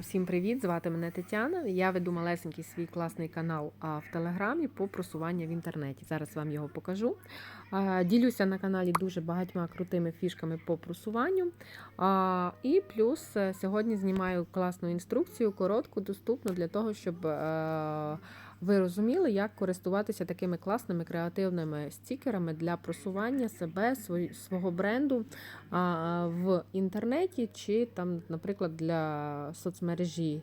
Всім привіт! Звати мене Тетяна. Я веду малесенький свій класний канал в Телеграмі по просуванню в інтернеті. Зараз вам його покажу. Ділюся на каналі дуже багатьма крутими фішками по просуванню. І плюс е, сьогодні знімаю класну інструкцію, коротку, доступну для того, щоб е, ви розуміли, як користуватися такими класними креативними стікерами для просування себе, свого бренду в інтернеті, чи там, наприклад, для соцмережі.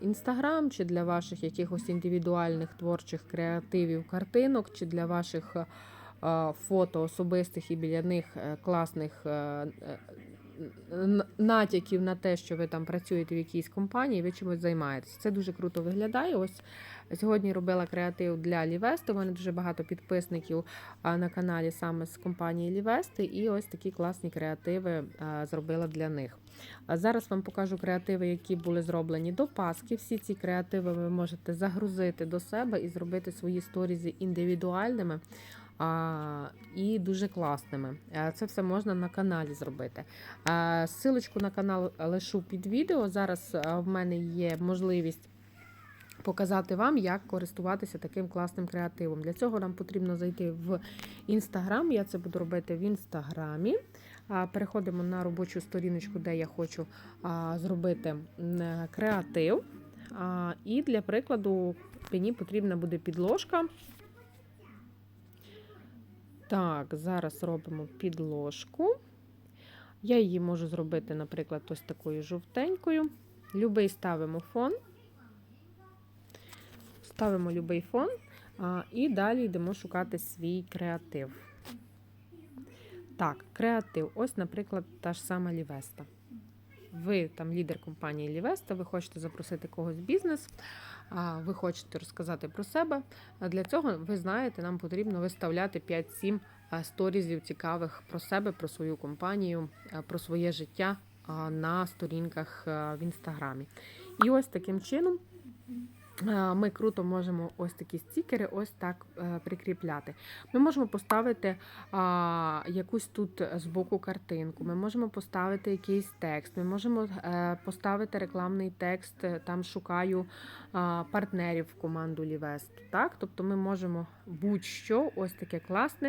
Інстаграм, чи для ваших якихось індивідуальних творчих креативів, картинок, чи для ваших фото особистих і біля них е, класних е, е, натяків на те, що ви там працюєте в якійсь компанії, ви чимось займаєтесь. Це дуже круто виглядає. Ось сьогодні робила креатив для Лівести. Мене дуже багато підписників на каналі саме з компанії Лівести, і ось такі класні креативи зробила для них. Зараз вам покажу креативи, які були зроблені до Пасхи. Всі ці креативи ви можете загрузити до себе і зробити свої сторізи індивідуальними. І дуже класними. Це все можна на каналі зробити. Силочку на канал лишу під відео. Зараз в мене є можливість показати вам, як користуватися таким класним креативом. Для цього нам потрібно зайти в інстаграм. Я це буду робити в інстаграмі. Переходимо на робочу сторіночку, де я хочу зробити креатив. І для прикладу мені потрібна буде підложка. Так, зараз робимо підложку. Я її можу зробити, наприклад, ось такою жовтенькою. Любий ставимо фон. Ставимо любий фон. І далі йдемо шукати свій креатив. Так, креатив. Ось, наприклад, та ж сама Лівеста. Ви там лідер компанії Лівеста, ви хочете запросити когось в бізнес, ви хочете розказати про себе. Для цього, ви знаєте, нам потрібно виставляти 5-7 сторізів цікавих про себе, про свою компанію, про своє життя на сторінках в інстаграмі. І ось таким чином. А, Ми круто можемо ось такі стікери ось так е, прикріпляти. Ми можемо поставити а, якусь тут збоку картинку, ми можемо поставити якийсь текст, ми можемо е, поставити рекламний текст, е, там шукаю а, партнерів в команду Лівест. Так? Тобто ми можемо будь-що ось таке класне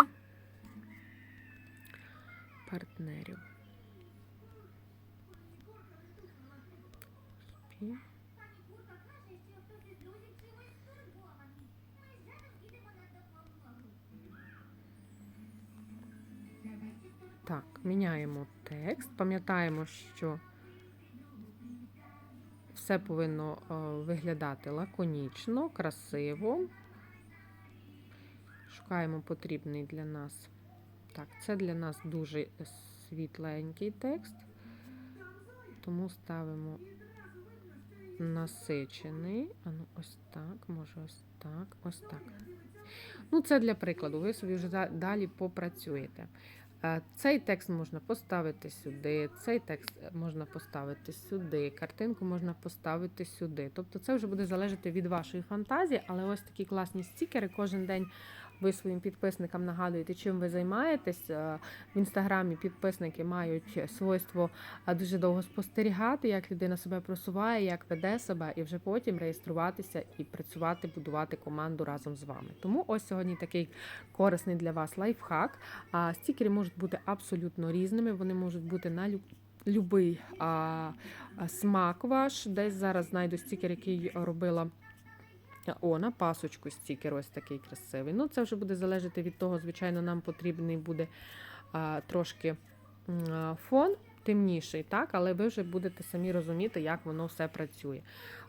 партнерів. Так, міняємо текст. Пам'ятаємо, що все повинно е, виглядати лаконічно, красиво. Шукаємо потрібний для нас. Так, це для нас дуже світленький текст, тому ставимо насичений. А ну, ось так, може, ось так, ось так. Ну, це для прикладу. Ви собі вже далі попрацюєте. Е, Цей текст можна поставити сюди, цей текст можна поставити сюди, картинку можна поставити сюди. Тобто це вже буде залежати від вашої фантазії, але ось такі класні стікери кожен день. Ви своїм підписникам нагадуєте, чим ви займаєтесь. Е, В інстаграмі підписники мають свойство е, дуже довго спостерігати, як людина себе просуває, як веде себе, і вже потім реєструватися і працювати, будувати команду разом з вами. Тому ось сьогодні такий корисний для вас лайфхак. А стікери можуть бути абсолютно різними. Вони можуть бути на люб... любий а, а, смак ваш. Десь зараз знайду стікер, який робила. О, на пасочку стікер ось такий красивий. Ну, це вже буде залежати від того, звичайно, нам потрібний буде а, трошки а, фон темніший, так, але ви вже будете самі розуміти, як воно все працює.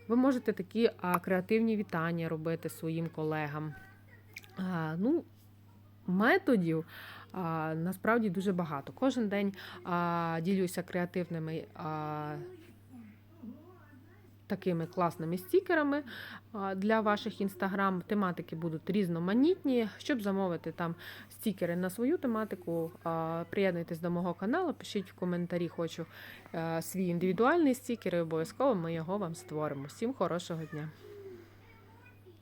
Ви можете такі а, креативні вітання робити своїм колегам. А, ну, методів а, насправді дуже багато. Кожен день а, ділюся креативними. А, Такими класними стікерами для ваших інстаграм. Тематики будуть різноманітні. Щоб замовити там стікери на свою тематику, приєднуйтесь до мого каналу, пишіть в коментарі, хочу е, свій індивідуальний стікер, і обов'язково ми його вам створимо. Всім хорошого дня!